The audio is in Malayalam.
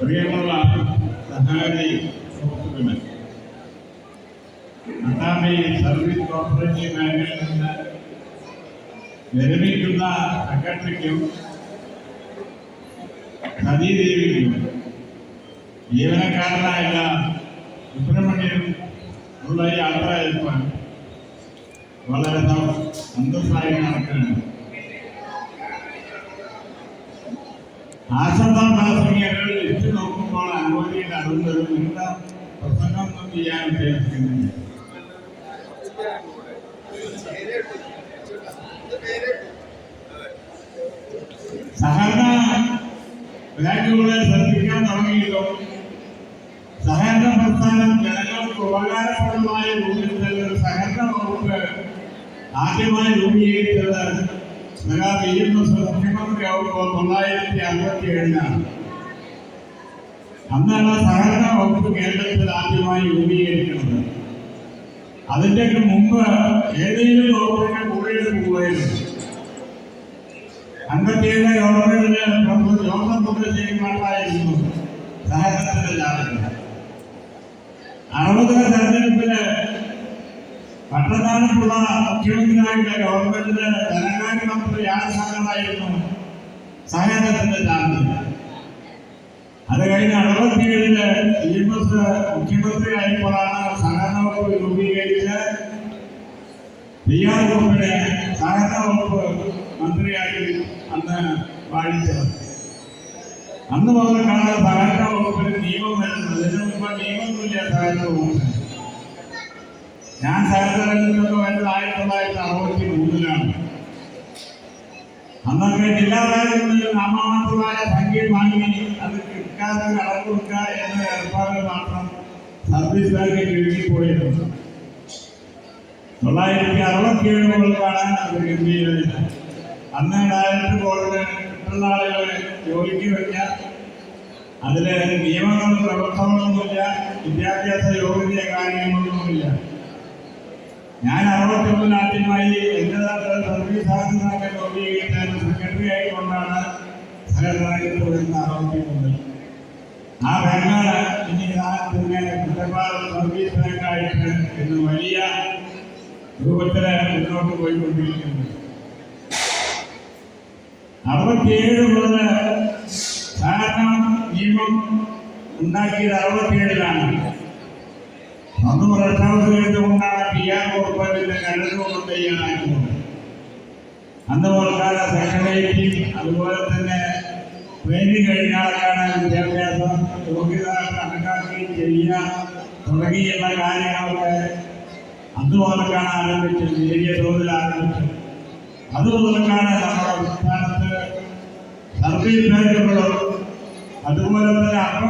പ്രിയമുള്ള സഹകാരി സുഹൃത്തുക്കളെ അട്ടാമി സർവീസ് കോർപ്പറേറ്റീവ് ബാങ്കിൽ നിന്ന് വിരമിക്കുന്ന സെക്രട്ടറിക്കും സതീദേവിക്കും ജീവനക്കാരനായ സുബ്രഹ്മണ്യനും ഉള്ള യാത്ര വളരെ സന്തോഷമായി നടക്കുകയാണ്. ആശ്രമം പ്രാഥമികങ്ങൾ എത്തി നോക്കുമ്പോൾ അനുമതിയുടെ അടുത്തൊരു നീണ്ട പ്രസംഗമൊന്നും ചെയ്യാൻ ഉദ്ദേശിക്കുന്നില്ല സഹകരണ ബാങ്കുകളെ ശ്രദ്ധിക്കാൻ തുടങ്ങിയതോ സഹകരണ പ്രസ്ഥാനം ജനങ്ങൾക്ക് ഉപകാരപ്രദമായ രൂപത്തിൽ സഹകരണ വകുപ്പ് ആദ്യമായി രൂപീകരിച്ചത് എം എസ് മുഖ്യമന്ത്രിയാവുമ്പോൾ തൊള്ളായിരത്തി അറുപത്തി ഏഴിലാണ് അന്നാണ് സഹകരണ വകുപ്പ് കേരളത്തിൽ ആദ്യമായി രൂപീകരിക്കുന്നത്. അതിന്റെയൊക്കെ മുമ്പ് ഏതെങ്കിലും വകുപ്പിന്റെ കൂടെ പോകുമായിരുന്നു അൻപത്തിയേഴ് ഗവൺമെന്റിന് ജോസഫ് മുദ്രശ്ശേരിമാരായിരുന്നു സഹകരണത്തിന്റെ ജാതകം അറുപത് തെരഞ്ഞെടുപ്പിൽ പട്ടണാനത്തുള്ള മുഖ്യമന്ത്രിയായിട്ട് ഗവൺമെന്റിന് ധനകാര്യ മന്ത്രി സംഘമായിരുന്നു സഹകരണത്തിന്റെ ചാർജ്. അത് കഴിഞ്ഞ് അറുപത്തിയേഴിൽ ഇ എം എസ് മുഖ്യമന്ത്രിയായപ്പോഴാണ് സഹകരണ വകുപ്പ് രൂപീകരിച്ച് പി ആർ വകുപ്പിനെ സഹകരണ വകുപ്പ് മന്ത്രിയായി അന്ന് വാഴിച്ചത്. അന്ന് മുതൽക്കാണ് സഹകരണ വകുപ്പിന് നിയമം വരുന്നത് ഇതിനു മുമ്പ് നിയമമൊന്നുമില്ല സഹകരണ വകുപ്പിന്. ഞാൻ സഹകരണ രംഗത്തൊക്കെ വരുന്നത് ആയിരത്തി തൊള്ളായിരത്തി അറുപത്തി മൂന്നിലാണ് അന്നൊക്കെ ജില്ലാ കാര്യങ്ങളിൽ നാമമാത്രമായ സംഖ്യ വാങ്ങി അത് കിട്ടാതെ കടം കൊടുക്കുക എന്ന ഏർപ്പാട് മാത്രം സർവീസ് ബാങ്ക് ചുരുങ്ങിപ്പോയിരുന്നു തൊള്ളായിരത്തി അറുപത്തി ഏഴ് മുതലാണ് അത് ഗംഭീരത അന്ന് ഡയറക്ടർ ബോർഡിന് ആളുകളെ ജോലിക്ക് വെച്ച അതിലെ നിയമങ്ങളും പ്രവർത്തനമൊന്നുമില്ല വിദ്യാഭ്യാസ യോഗ്യത കാര്യങ്ങളൊന്നുമില്ല. ഞാൻ അറുപത്തി ഒന്നിൽ ആദ്യമായി എന്റെ സർവീസ് രൂപീകരിക്കാൻ സെക്രട്ടറി ആയിക്കൊണ്ടാണ് സഹകരണത്തിൽ വരുന്ന അറുപത്തി ആ ബാങ്കാണ് ഇനി കുട്ടപ്പാട് സർവീസ് ബാങ്കായിട്ട് ഇന്ന് വലിയ രൂപത്തിൽ മുന്നോട്ട് പോയിക്കൊണ്ടിരിക്കുന്നു അറുപത്തിയേഴ് മുതൽ സഹകരണ നിയമം ഉണ്ടാക്കിയത് അറുപത്തിയേഴിലാണ്. അന്ന് പ്രശ്നത്തിൽ അന്ന് മുതൽക്കാല സെക്രട്ടേറിയറ്റ് അതുപോലെ തന്നെ ട്രെയിനിങ് കഴിഞ്ഞ ആൾക്കാണ് വിദ്യാഭ്യാസം യോഗ്യത കണക്കാക്കുകയും ചെയ്യുക തുടങ്ങിയുള്ള കാര്യങ്ങളൊക്കെ അന്ന് മുതൽക്കാണ് ആരംഭിച്ചത് നേരിയ തോതിൽ ആരംഭിച്ചത് അത് മുതൽക്കാണ് നമ്മുടെ സംസ്ഥാനത്ത് സർവീസ് ബാങ്കുകളും അതുപോലെ തന്നെ അതുപോലുള്ള